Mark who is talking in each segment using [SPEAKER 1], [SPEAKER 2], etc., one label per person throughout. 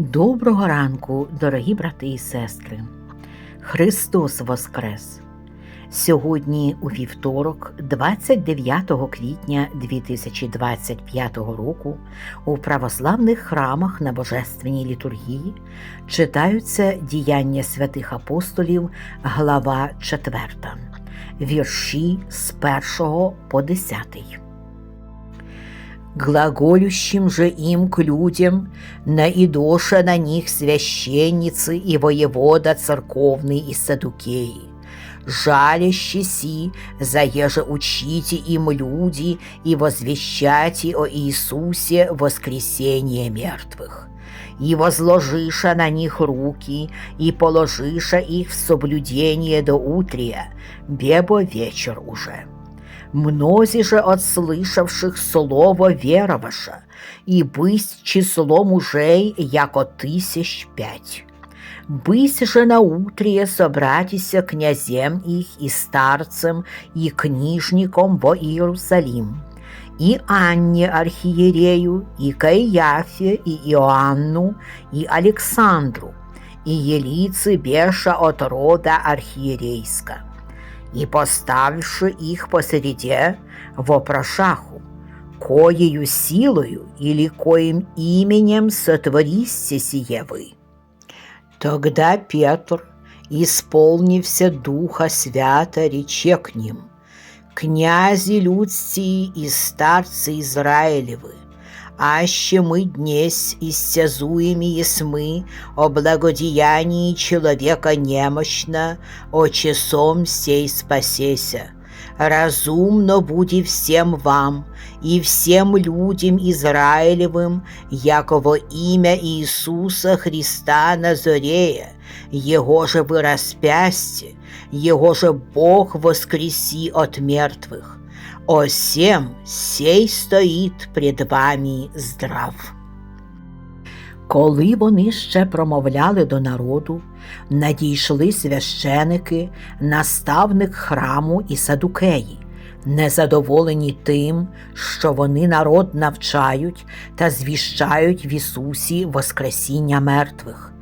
[SPEAKER 1] Доброго ранку, дорогі брати і сестри. Христос Воскрес! Сьогодні у вівторок, 29 квітня 2025 року, у православних храмах на Божественній літургії читаються діяння святих апостолів, глава 4, вірші з 1 по 10. Глаголющим же им к людям, наидоша на них священницы и воевода церковный и садукеи. Жаляще си, заеже учите им люди и возвещайте о Иисусе воскресение мертвых. И возложиша на них руки, и положиша их в соблюдение до утрия, бебо вечер уже. Мнози же от слышавших слово вероваша, и бысть число мужей, яко тысяч пять. Бысь же на утрие собратися князем их и старцем, и книжником во Иерусалим, и Анне архиерею, и Каиафе, и Иоанну, и Александру, и елицы беша от рода архиерейска и поставивши их посреди вопрошаху, коею силою или коим именем сотвористе сие вы. Тогда Петр, исполнився Духа Свята, рече к ним, «Князи людсти и старцы Израилевы, аще мы днесь истязуеми есмы о благодеянии человека немощно, о часом сей спасеся. Разумно буди всем вам и всем людям Израилевым, яково имя Иисуса Христа Назарея, Его же вы распясьте, Его же Бог воскреси от мертвых, Осем сей стоїть пред вами здрав. Коли вони ще промовляли до народу, надійшли священики, наставник храму і садукеї, незадоволені тим, що вони народ навчають та звіщають в Ісусі Воскресіння мертвих,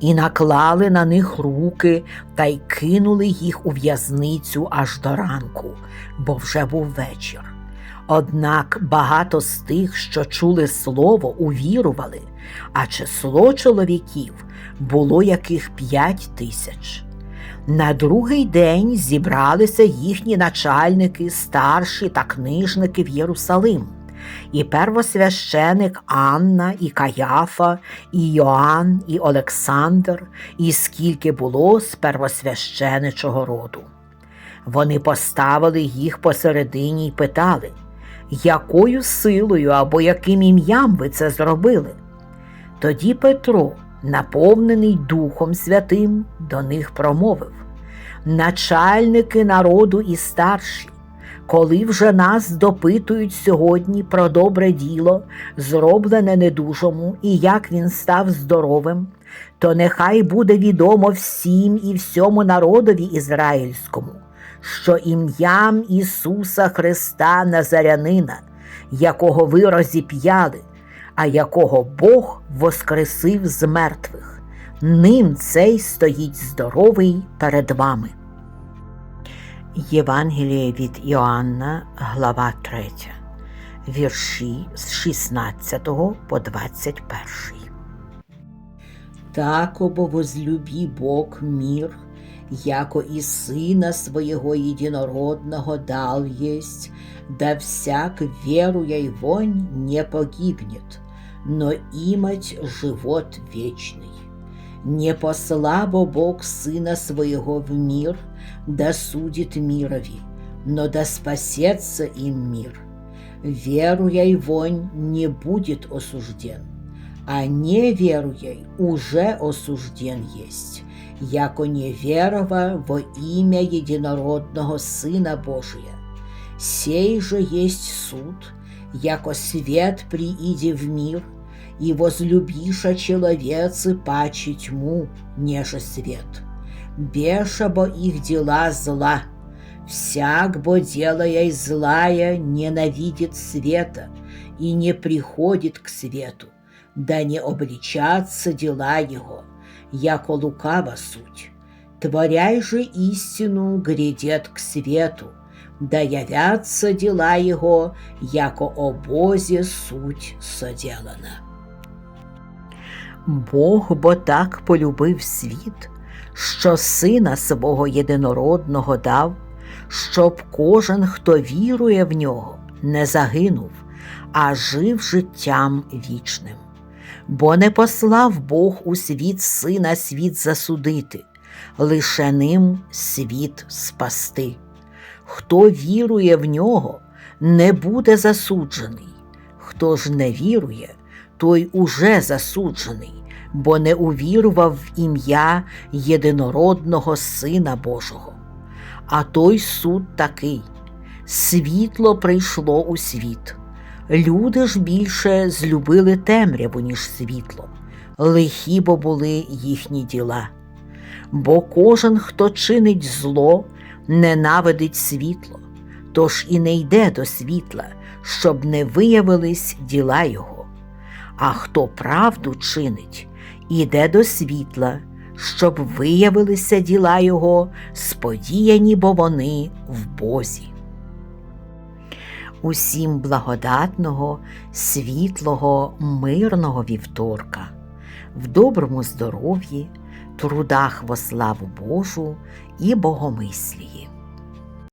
[SPEAKER 1] і наклали на них руки та й кинули їх у в'язницю аж до ранку, бо вже був вечір. Однак багато з тих, що чули слово, увірували, а число чоловіків було яких п'ять тисяч. На другий день зібралися їхні начальники, старші та книжники в Єрусалим, і первосвященик Анна, і Каяфа, і Йоанн, і Олександр, і скільки було з первосвященичого роду. Вони поставили їх посередині й питали, якою силою або яким ім'ям ви це зробили? Тоді Петро, наповнений Духом Святим, до них промовив Начальники народу і старші, коли вже нас допитують сьогодні про добре діло, зроблене недужому, і як він став здоровим, то нехай буде відомо всім і всьому народові ізраїльському, що ім'ям Ісуса Христа Назарянина, якого ви розіп'яли, а якого Бог воскресив з мертвих, ним цей стоїть здоровий перед вами. Євангеліє від Іоанна, глава 3, вірші з 16 по 21. Так обо возлюбі Бог мир, яко и Сына Своего Единородного дал есть, да всяк, веруя Его, не погибнет, но имать живот вечный. Не послабо Бог Сына Своего в мир, да мирови, но да спасется им мир. Веруя Его, не будет осужден, а неверуя уже осужден есть яко не верова во имя единородного Сына Божия. Сей же есть суд, яко свет прииде в мир, и возлюбиша человецы паче тьму, неже свет. Беша бо их дела зла, всяк бо делая злая ненавидит света и не приходит к свету, да не обличаться дела его, яко лукава суть. Творяй же истину грядет к свету, да явятся дела его, яко о Бозе суть соделана. Бог бо так полюбив світ, що сина свого єдинородного дав, щоб кожен, хто вірує в нього, не загинув, а жив життям вічним. Бо не послав Бог у світ сина світ засудити, лише ним світ спасти. Хто вірує в нього, не буде засуджений. Хто ж не вірує, той уже засуджений, бо не увірував в ім'я єдинородного Сина Божого. А той суд такий: світло прийшло у світ. Люди ж більше злюбили темряву, ніж світло, лихі бо були їхні діла. Бо кожен, хто чинить зло, ненавидить світло, тож і не йде до світла, щоб не виявились діла його. А хто правду чинить, іде до світла, щоб виявилися діла його, сподіяні бо вони в Бозі. Усім благодатного, світлого, мирного вівторка, в доброму здоров'ї, трудах во славу Божу і богомислії.